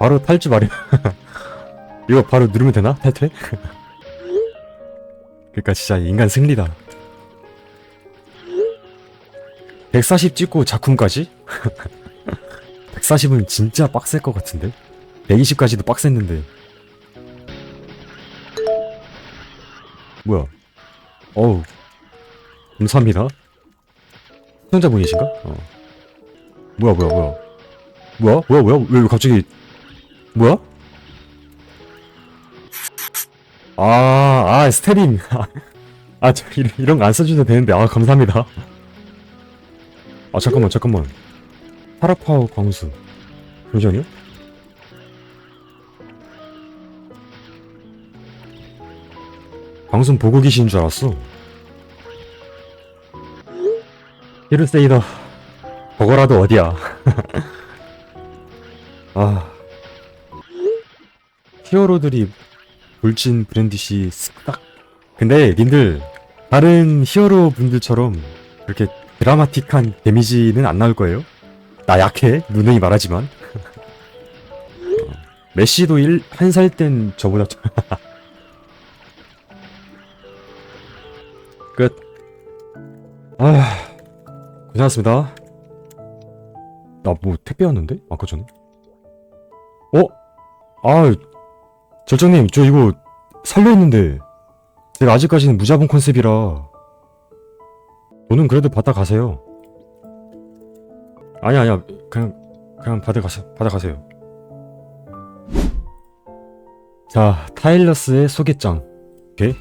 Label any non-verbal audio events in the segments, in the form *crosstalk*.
바로 탈주 말이야. *laughs* 이거 바로 누르면 되나? 탈퇴? *laughs* 그니까 진짜 인간 승리다. 140 찍고 작품까지? *laughs* 140은 진짜 빡셀 것 같은데? 120까지도 빡셌는데. 뭐야? 어우. 감사합니다. 시청자분이신가? 어. 뭐야 뭐야 뭐야 뭐야 뭐야 뭐야 왜, 왜 갑자기 뭐야? 아, 아 스테린. *laughs* 아, 저 이런, 이런 거 안 써주셔도 되는데. 아 감사합니다. 아 잠깐만 잠깐만. 파라파워 광수. 잠시만요 방송 보고 계신 줄 알았어. 히르세이더 버거라도 어디야? *laughs* 아 히어로들이 돌진 브랜디시 쓱딱 근데 님들 다른 히어로 분들처럼 그렇게 드라마틱한 데미지는 안 나올 거예요 나 약해 누누이 말하지만 어, 메시도 한살 땐 저보다 *laughs* 끝 아, 고생하셨습니다. 나 뭐 택배 왔는데? 아까 전에? 어? 아, 절정님, 저 이거 살려있는데 제가 아직까지는 무자본 컨셉이라 돈은 그래도 받아 가세요. 아니 아니야, 그냥 그냥 받아 가세요. 받아 가세요. 자, 타일러스의 소개장. 오케이.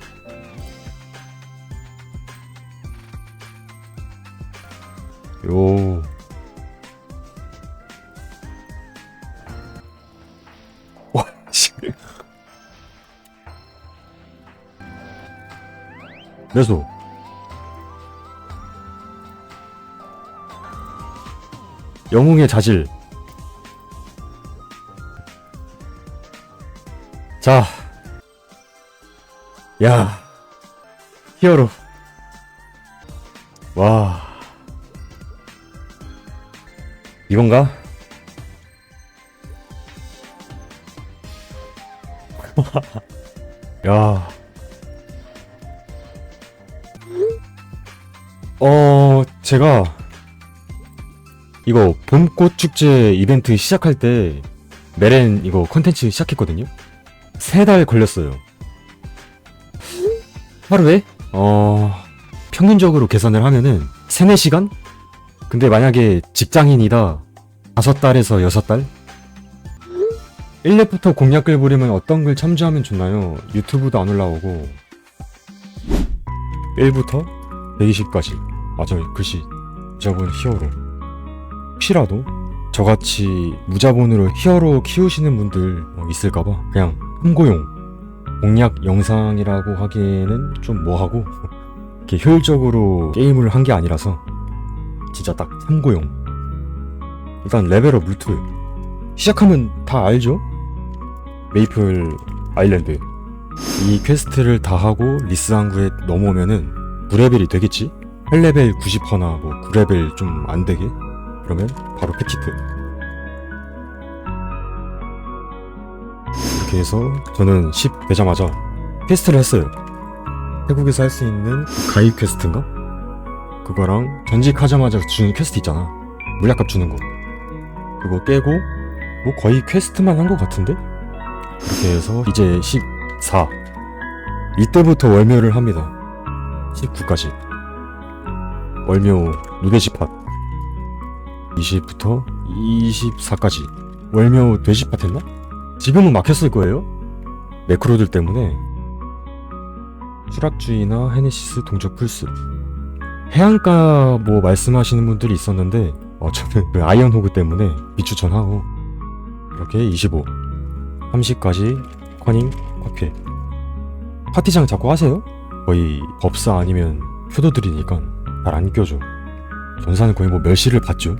매수. 영웅의 자질. 자. 야. 히어로. 와. 이건가? *laughs* 야. 제가 이거 봄꽃 축제 이벤트 시작할 때 메렌 이거 컨텐츠 시작했거든요. 세 달 걸렸어요. 하루에 어 평균적으로 계산을 하면은 3, 4시간? 근데 만약에 직장인이다 다섯 달에서 여섯 달? 1렙부터 공략글 부리면 어떤 글 참조하면 좋나요? 유튜브도 안 올라오고 1부터 120까지 맞아요 글씨 무자본 히어로 혹시라도 저같이 무자본으로 히어로 키우시는 분들 뭐 있을까봐 그냥 참고용 공략 영상이라고 하기에는 좀 뭐하고 *laughs* 이렇게 효율적으로 게임을 한 게 아니라서 진짜 딱 참고용. 일단 레벨업 루트. 시작하면 다 알죠? 메이플 아일랜드. 이 퀘스트를 다 하고 리스 항구에 넘어오면은 9레벨이 되겠지? 8레벨 90%나 뭐 9레벨 좀 안 되게? 그러면 바로 패키트. 이렇게 해서 저는 10 되자마자 퀘스트를 했어요. 태국에서 할 수 있는 가입 퀘스트인가? 그거랑 전직하자마자 주는 퀘스트 있잖아 물약값 주는 거 그거 깨고 뭐 거의 퀘스트만 한 것 같은데? 그렇게 해서 이제 14 이때부터 월묘를 합니다 19까지 월묘 누대시팟. 20부터 24까지. 월묘 돼지팟 했나? 지금은 막혔을 거예요. 매크로들 때문에. 수락주의나 헤네시스 동적 풀스. 해안가 뭐 말씀하시는 분들이 있었는데 어 저는 그 아이언 호그 때문에 비추천하고. 이렇게 25 30까지 커닝 파괴 파티장 자꾸 하세요? 거의 법사 아니면 효도들이니까 잘안 껴줘. 전사는 거의 뭐 멸시를 받죠.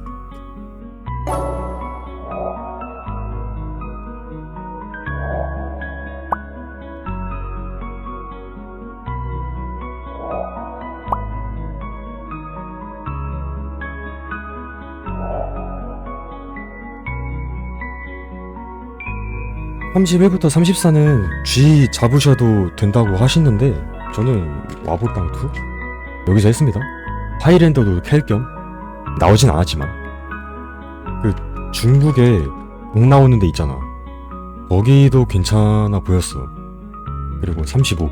(31부터 34는) 쥐 잡으셔도 된다고 하시는데 저는 와볼당 투? 여기서 했습니다 하이랜더도 캘 겸 나오진 않았지만 그 중국에 목 나오는 데 있잖아. 거기도 괜찮아 보였어. 그리고 35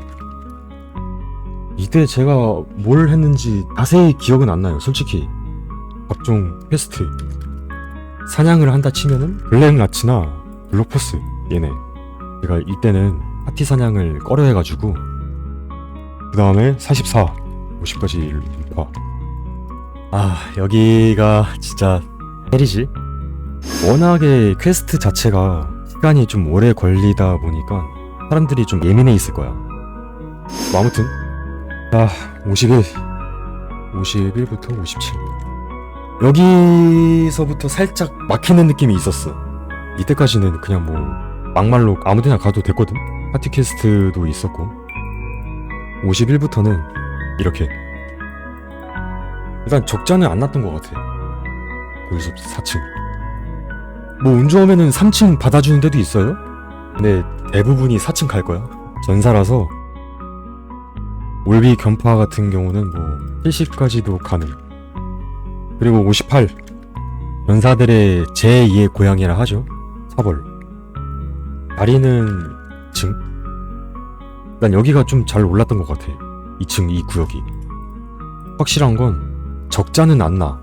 이때 제가 뭘 했는지 자세히 기억은 안 나요. 솔직히 각종 퀘스트. 사냥을 한다 치면은 블랙라츠나 블록포스 얘네. 제가 이때는 파티 사냥을 꺼려 해가지고 그 다음에 44 50까지 1파 아 여기가 진짜 헬이지 워낙에 퀘스트 자체가 시간이 좀 오래 걸리다 보니까 사람들이 좀 예민해 있을 거야. 뭐 아무튼 자51 51부터 57 여기서부터 살짝 막히는 느낌이 있었어. 이때까지는 그냥 뭐 막말로 아무 데나 가도 됐거든? 파티 퀘스트도 있었고. 51부터는 이렇게 일단 적자는 안 났던 것 같아. 여기서 4층. 뭐 운 좋으면은 3층 받아주는 데도 있어요? 근데 대부분이 4층 갈 거야. 전사라서. 올비 견파 같은 경우는 뭐 70까지도 가능. 그리고 58 전사들의 제2의 고향이라 하죠. 사벌. 다리는 층? 난 여기가 좀 잘 올랐던 것 같아. 2층 이 구역이. 확실한 건 적자는 안 나.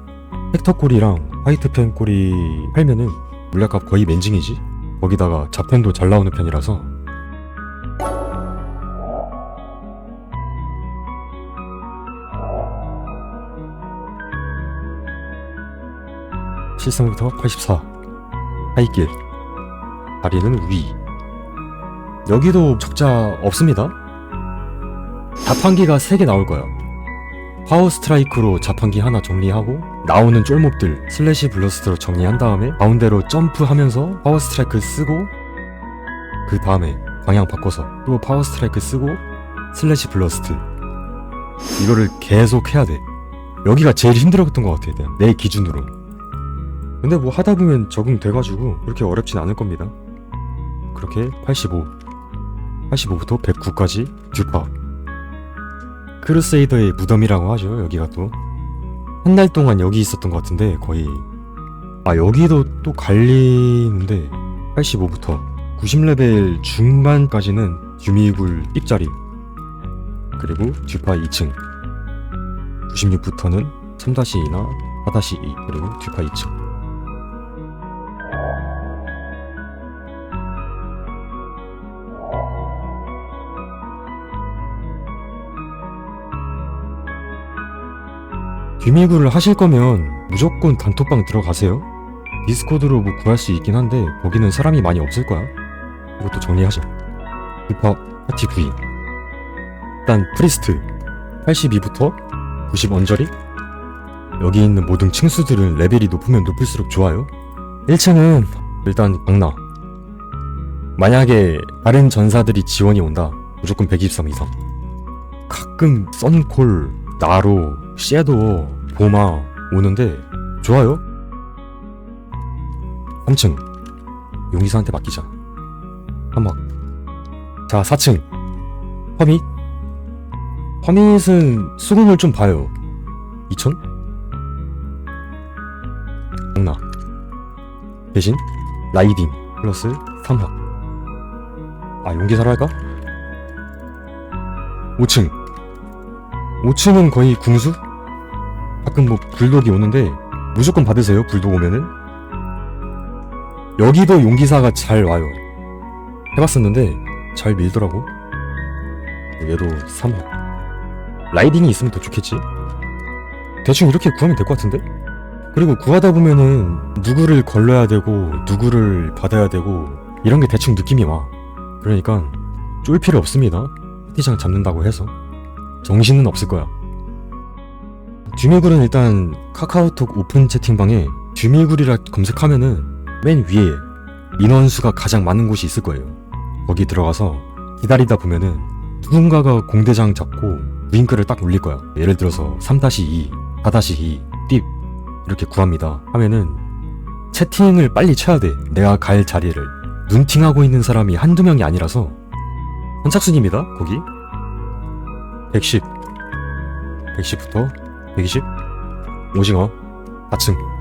헥터 꼬리랑 화이트 펜 꼬리 팔면은 물약값 거의 맨징이지. 거기다가 자펜도 잘 나오는 편이라서. 실성부터 84 하이길. 다리는 위. 여기도 적자 없습니다. 자판기가 3개 나올 거야 파워 스트라이크로 자판기 하나 정리하고 나오는 쫄몹들 슬래시 블러스트로 정리한 다음에 가운데로 점프하면서 파워 스트라이크 쓰고 그 다음에 방향 바꿔서 또 파워 스트라이크 쓰고 슬래시 블러스트. 이거를 계속 해야 돼. 여기가 제일 힘들었던 것 같아 그냥. 내 기준으로. 근데 뭐 하다 보면 적응돼가지고 그렇게 어렵진 않을 겁니다. 그렇게 85 85부터 109까지 듀파 크루세이더의 무덤이라고 하죠 여기가 또. 한 달 동안 여기 있었던 것 같은데 거의. 아 여기도 또 갈리는데 85부터 90레벨 중반까지는 유미굴 입자리 그리고 듀파 2층 96부터는 3-2나 4-2 그리고 듀파 2층 귀미구를 하실 거면 무조건 단톡방 들어가세요. 디스코드로 뭐 구할 수 있긴 한데 거기는 사람이 많이 없을 거야. 이것도 정리하자. 힙합 파티 부인. 일단 프리스트 82부터 90 언저리. 여기 있는 모든 층수들은 레벨이 높으면 높을수록 좋아요. 1층은 일단 강나. 만약에 다른 전사들이 지원이 온다. 무조건 123 이상. 가끔 썬콜, 나로, 섀도우, 보마 오는데 좋아요. 3층 용기사한테 맡기자. 한막. 자 4층 허밋. 허밋은 수긍을 좀 봐요. 2000? 장나 대신 라이딩 플러스 3확 아 용기사로 할까? 5층 5층은 거의 궁수? 가끔 뭐 불독이 오는데 무조건 받으세요 불독 오면은. 여기도 용기사가 잘 와요. 해봤었는데 잘 밀더라고. 얘도 3호. 라이딩이 있으면 더 좋겠지. 대충 이렇게 구하면 될 것 같은데? 그리고 구하다 보면은 누구를 걸러야 되고 누구를 받아야 되고 이런 게 대충 느낌이 와. 그러니까 쫄 필요 없습니다. 파티장 잡는다고 해서. 정신은 없을 거야 듀미굴은 일단 카카오톡 오픈 채팅방에 듀미굴이라 검색하면은 맨 위에 인원수가 가장 많은 곳이 있을 거예요. 거기 들어가서 기다리다 보면은 누군가가 공대장 잡고 무인글을 딱 올릴 거야. 예를 들어서 3-2, 4-2, 띠 이렇게 구합니다. 하면은 채팅을 빨리 쳐야 돼. 내가 갈 자리를. 눈팅하고 있는 사람이 한두 명이 아니라서 선착순입니다. 거기 110 110부터 120 오징어? 4층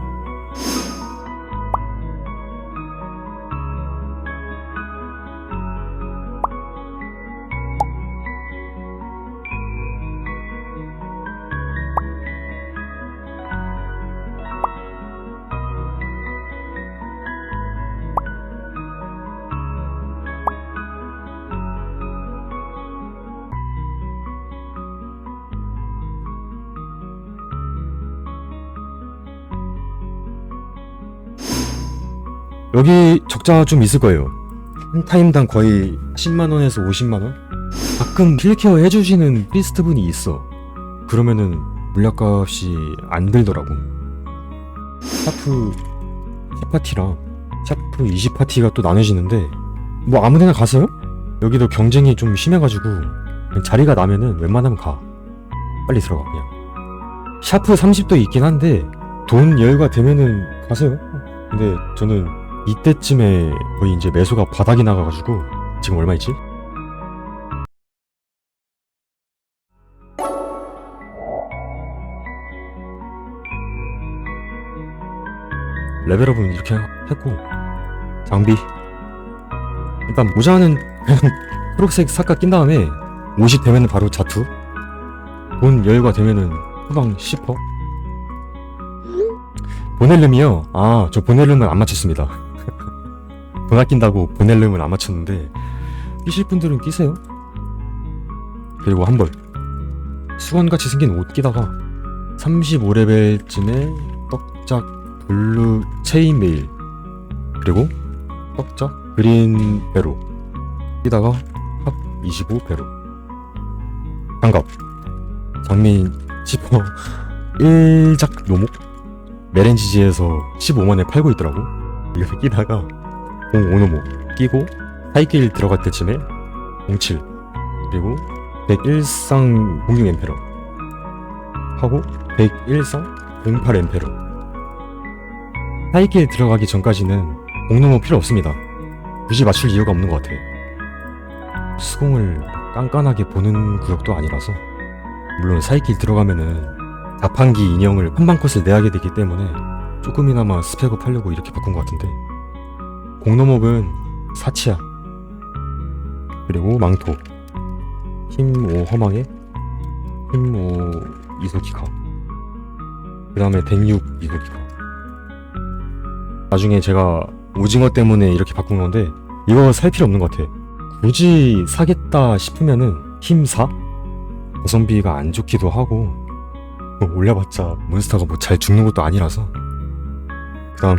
여기 적자 좀 있을 거예요. 한 타임당 거의 10만원에서 50만원? 가끔 필케어 해주시는 피스트 분이 있어. 그러면은 물약값이 안 들더라고. 샤프 10파티랑 샤프 20파티가 또 나눠지는데 뭐 아무데나 가세요? 여기도 경쟁이 좀 심해가지고 자리가 나면은 웬만하면 가. 빨리 들어가 그냥. 샤프 30도 있긴 한데 돈 여유가 되면은 가세요. 근데 저는 이때쯤에 거의 이제 매수가 바닥이 나가가지고 지금 얼마 있지? 레벨업은 이렇게 했고 장비 일단 모자는 *laughs* 초록색 삭가 낀 다음에 50 되면은 바로 자투 돈 여유가 되면은 후방 10퍼 보넬름이요? 아 저 보넬름은 안 맞췄습니다 돈 아낀다고 보넬름을 안 맞췄는데 끼실 분들은 끼세요. 그리고 한 벌. 수건같이 생긴 옷 끼다가 35레벨쯤에 떡작 블루 체인메일 그리고 떡작 그린 배로 끼다가 합 25배로. 장갑 장민 10호 1작 노목 메렌지지에서 15만에 팔고 있더라고. 이거 끼다가 05노목 끼고 사이길 들어갈 때쯤에 07 그리고 101상 06 엠페러 하고 101상 08 엠페러. 사이길 들어가기 전까지는 공노모 필요 없습니다. 굳이 맞출 이유가 없는 것 같아. 수공을 깐깐하게 보는 구역도 아니라서. 물론 사이길 들어가면은 자판기 인형을 한방 컷을 내야 되기 때문에 조금이나마 스펙업 하려고 이렇게 바꾼 것 같은데 공노목은 사치야. 그리고 망토. 힘5 허망에 힘5 이소키카 그 다음에 106 이소키카 나중에 제가 오징어 때문에 이렇게 바꾼 건데 이거 살 필요 없는 것 같아. 굳이 사겠다 싶으면은 힘 4 가성비가 안 좋기도 하고 뭐 올려봤자 몬스터가 뭐 잘 죽는 것도 아니라서. 그 다음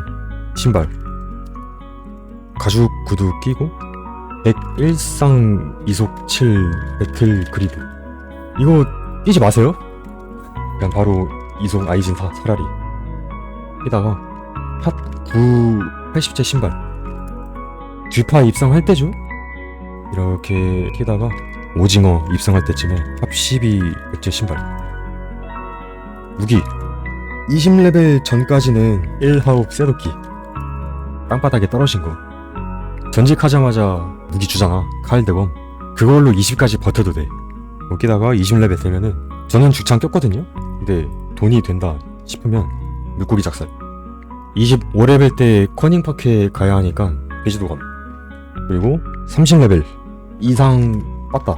신발 가죽 구두 끼고 101상 이속 7 배틀 그리드. 이거 끼지 마세요. 그냥 바로 이속 아이진 사 차라리. 끼다가 핫9 80제 신발. 듀파 입성할 때죠. 이렇게 끼다가 오징어 입성할 때쯤에 탑12 백제 신발. 무기. 20레벨 전까지는 1하옵 쇠도끼 땅바닥에 떨어진 거 전직하자마자 무기 주잖아. 칼 대검. 그걸로 20까지 버텨도 돼. 여기다가 20레벨 되면은 저는 주창 꼈거든요. 근데 돈이 된다 싶으면 물고기 작살. 25레벨 때 커닝파크에 가야 하니까 베지도 감 그리고 30레벨 이상 빠따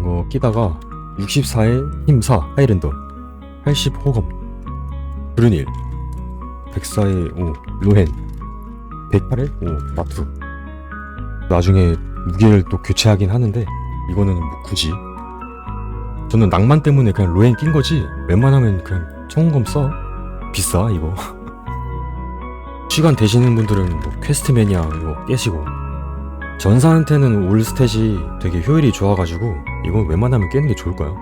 이거 끼다가 64에 힘 4 하이랜더 80 호검. 브르닐 104에 5 로헨 108에 5 마투 나중에 무기를 또 교체하긴 하는데 이거는 뭐 굳이. 저는 낭만 때문에 그냥 로엔 낀 거지 웬만하면 그냥 청검 써. 비싸 이거. *laughs* 시간 되시는 분들은 뭐 퀘스트 매니아 이거 깨시고. 전사한테는 올 스탯이 되게 효율이 좋아가지고 이거 웬만하면 깨는 게 좋을 거야 스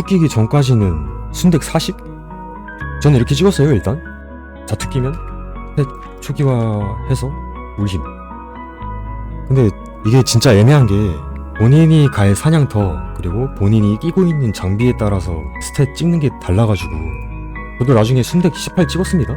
자투 끼기 전까지는 순덱 40? 저는 이렇게 찍었어요 일단. 자투 끼면? 스탯 초기화 해서 울힘 근데 이게 진짜 애매한 게 본인이 갈 사냥터 그리고 본인이 끼고 있는 장비에 따라서 스탯 찍는 게 달라가지고 저도 나중에 순덱 18 찍었습니다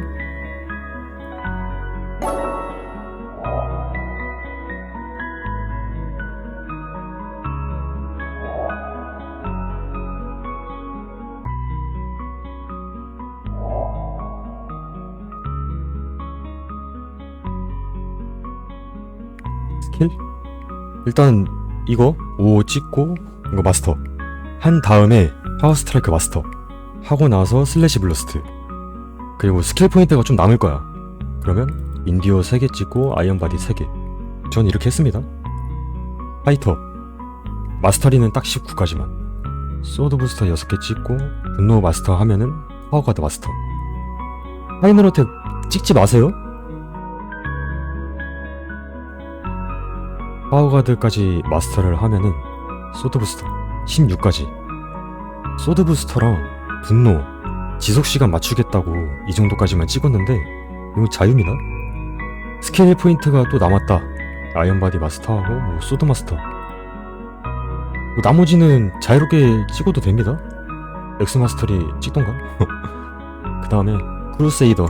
스킬? 일단 이거 5 찍고 이거 마스터. 한 다음에 파워 스트라이크 마스터. 하고 나서 슬래시 블러스트. 그리고 스킬 포인트가 좀 남을 거야. 그러면 인디오 3개 찍고 아이언 바디 3개. 전 이렇게 했습니다. 파이터. 마스터리는 딱 19까지만. 소드 부스터 6개 찍고 분노 마스터 하면은 파워가드 마스터. 파이널 어택 찍지 마세요 파워가드까지 마스터를 하면은 소드 부스터 16까지. 소드 부스터랑 분노 지속시간 맞추겠다고 이 정도까지만 찍었는데 이거 자유입니다 스킬 포인트가 또 남았다. 아이언바디 마스터하고 뭐 소드 마스터. 뭐 나머지는 자유롭게 찍어도 됩니다. 엑스 마스터리 찍던가? *laughs* 그 다음에 크루세이더.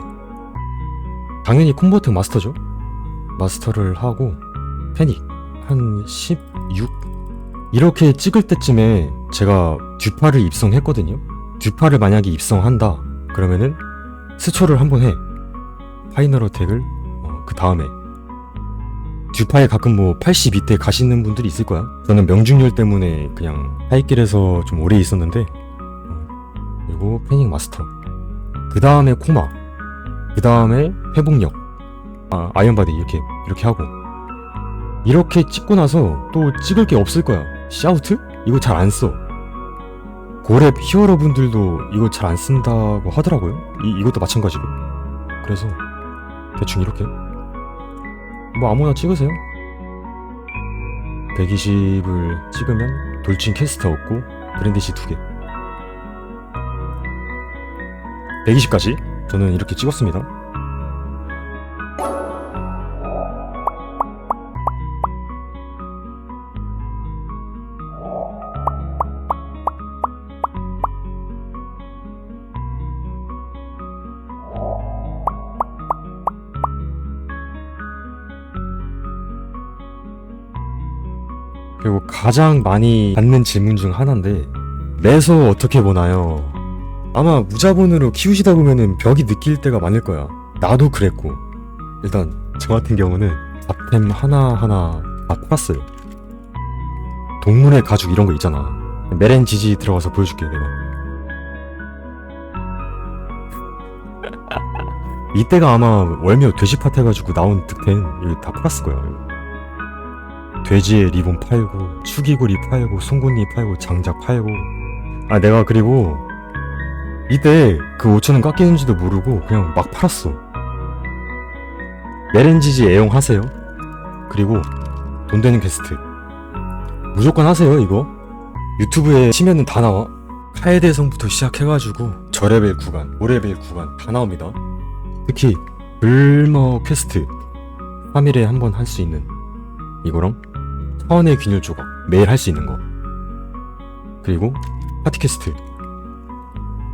당연히 콤보트 마스터죠. 마스터를 하고 패닉 한 16? 이렇게 찍을 때쯤에 제가 듀파를 입성했거든요. 듀파를 만약에 입성한다. 그러면은 스초를 한번 해. 파이널 어택을 어, 그 다음에 듀파에 가끔 뭐 82대 가시는 분들이 있을 거야. 저는 명중률 때문에 그냥 하이길에서 좀 오래 있었는데 어, 그리고 패닉 마스터 그 다음에 코마 그 다음에 회복력 아 아이언바디 이렇게 이렇게 하고 이렇게 찍고 나서 또 찍을 게 없을 거야. 샤우트? 이거 잘 안 써. 고랩 히어로 분들도 이거 잘 안 쓴다고 하더라고요. 이, 이것도 마찬가지고. 그래서 대충 이렇게. 뭐 아무나 찍으세요. 120을 찍으면 돌진 캐스터 얻고 브랜디시 2개. 120까지 저는 이렇게 찍었습니다. 그리고 가장 많이 받는 질문 중 하나인데 매서 어떻게 보나요? 아마 무자본으로 키우시다 보면은 벽이 느낄 때가 많을 거야. 나도 그랬고 일단 저 같은 경우는 잡템 하나하나 다 팔았어요. 동물의 가죽 이런 거 있잖아. 메렌 지지 들어가서 보여줄게 내가. *laughs* 이때가 아마 월묘 돼지팟 해가지고 나온 득템 다 팔았을 거야. 돼지의 리본 팔고 축이고리 팔고 송곳니 팔고 장작 팔고. 아 내가 그리고 이때 그 5천원 깎이는지도 모르고 그냥 막 팔았어. 메렌지지 애용하세요. 그리고 돈 되는 퀘스트. 무조건 하세요 이거. 유튜브에 치면은 다 나와. 카에 대성부터 시작해가지고 저레벨 구간, 고레벨 구간 다 나옵니다. 특히 불머 퀘스트. 3일에 한 번 할 수 있는 이거랑 차원의 균열 조각 매일 할 수 있는 거. 그리고 파티 퀘스트.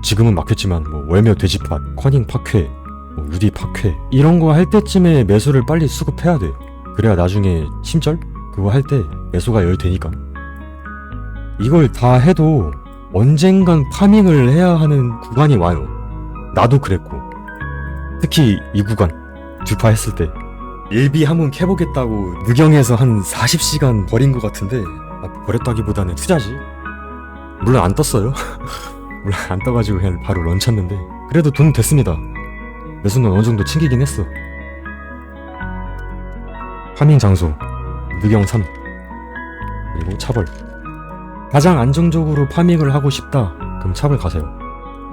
지금은 막혔지만 뭐 월며 돼지팟, 커닝 파괴, 뭐 루디 파괴 이런 거 할 때쯤에 매수를 빨리 수급해야 돼 그래야 나중에 심절? 그거 할 때 매수가 열 되니까. 이걸 다 해도 언젠간 파밍을 해야 하는 구간이 와요. 나도 그랬고. 특히 이 구간 듀파 했을 때 일비 한번 캐보겠다고 누경에서 한 40시간 버린 것 같은데 아, 버렸다기보다는 투자지. 물론 안 떴어요. *laughs* 물론 안 떠가지고 그냥 바로 런쳤는데 그래도 돈 됐습니다. 매수는 어느 정도 챙기긴 했어. 파밍 장소 누경 3 그리고 차벌. 가장 안정적으로 파밍을 하고 싶다. 그럼 차벌 가세요.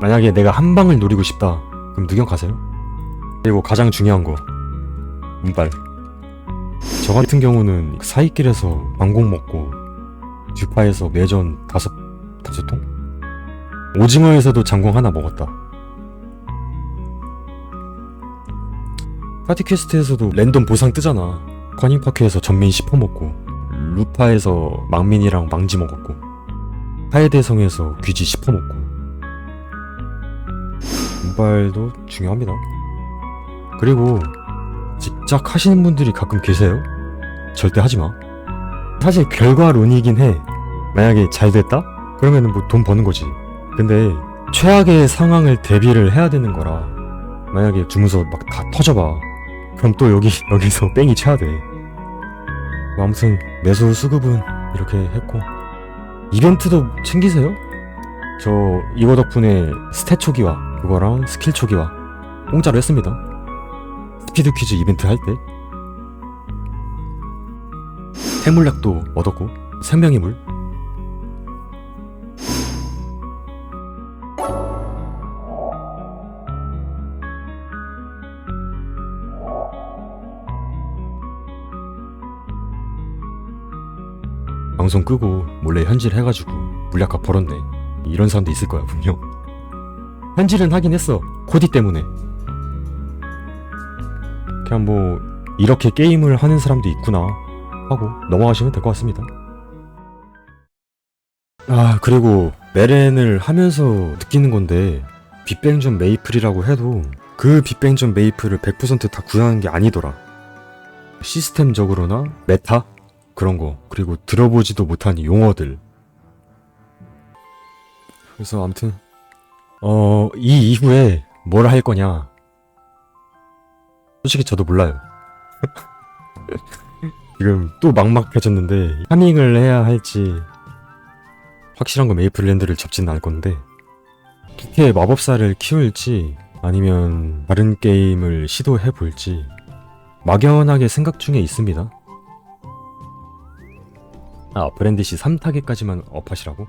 만약에 내가 한 방을 노리고 싶다. 그럼 누경 가세요. 그리고 가장 중요한 거 운빨 저 같은 경우는 사이길에서 방공 먹고 듀파에서 매전 다섯 다섯 통? 오징어에서도 장공 하나 먹었다. 파티 퀘스트에서도 랜덤 보상 뜨잖아. 커닝파크에서 전민 10호 먹고 루파에서 망민이랑 망지 먹었고 하에대성에서 귀지 10호 먹고. 운빨도 중요합니다. 그리고 직접 하시는 분들이 가끔 계세요? 절대 하지 마. 사실 결과론이긴 해. 만약에 잘 됐다? 그러면은 뭐 돈 버는 거지. 근데 최악의 상황을 대비를 해야 되는 거라 만약에 주문서 막 다 터져봐. 그럼 또 여기 *laughs* 여기서 뺑이 쳐야 돼. 뭐 아무튼 매수 수급은 이렇게 했고. 이벤트도 챙기세요? 저 이거 덕분에 스탯 초기화 그거랑 스킬 초기화 공짜로 했습니다 스피드 퀴즈 이벤트 할 때? 생물약도 얻었고 생명의 물? 방송 끄고 몰래 현질 해가지고 물약값 벌었네. 이런 사람도 있을 거야 분명. 현질은 하긴 했어. 코디 때문에 그냥 뭐 이렇게 게임을 하는 사람도 있구나 하고 넘어가시면 될 것 같습니다. 아 그리고 메렌을 하면서 느끼는 건데 빅뱅전 메이플이라고 해도 그 빅뱅전 메이플을 100%다 구현하는 게 아니더라. 시스템적으로나 메타 그런 거 그리고 들어보지도 못한 용어들. 그래서 아무튼 어 이 이후에 뭘 할 거냐 솔직히 저도 몰라요. *laughs* 지금 또 막막해졌는데 파밍을 해야 할지 확실한 건 메이플랜드를 접진 않을 건데 기계 마법사를 키울지 아니면 다른 게임을 시도해 볼지 막연하게 생각 중에 있습니다. 아 브랜디시 3타겟까지만 업하시라고?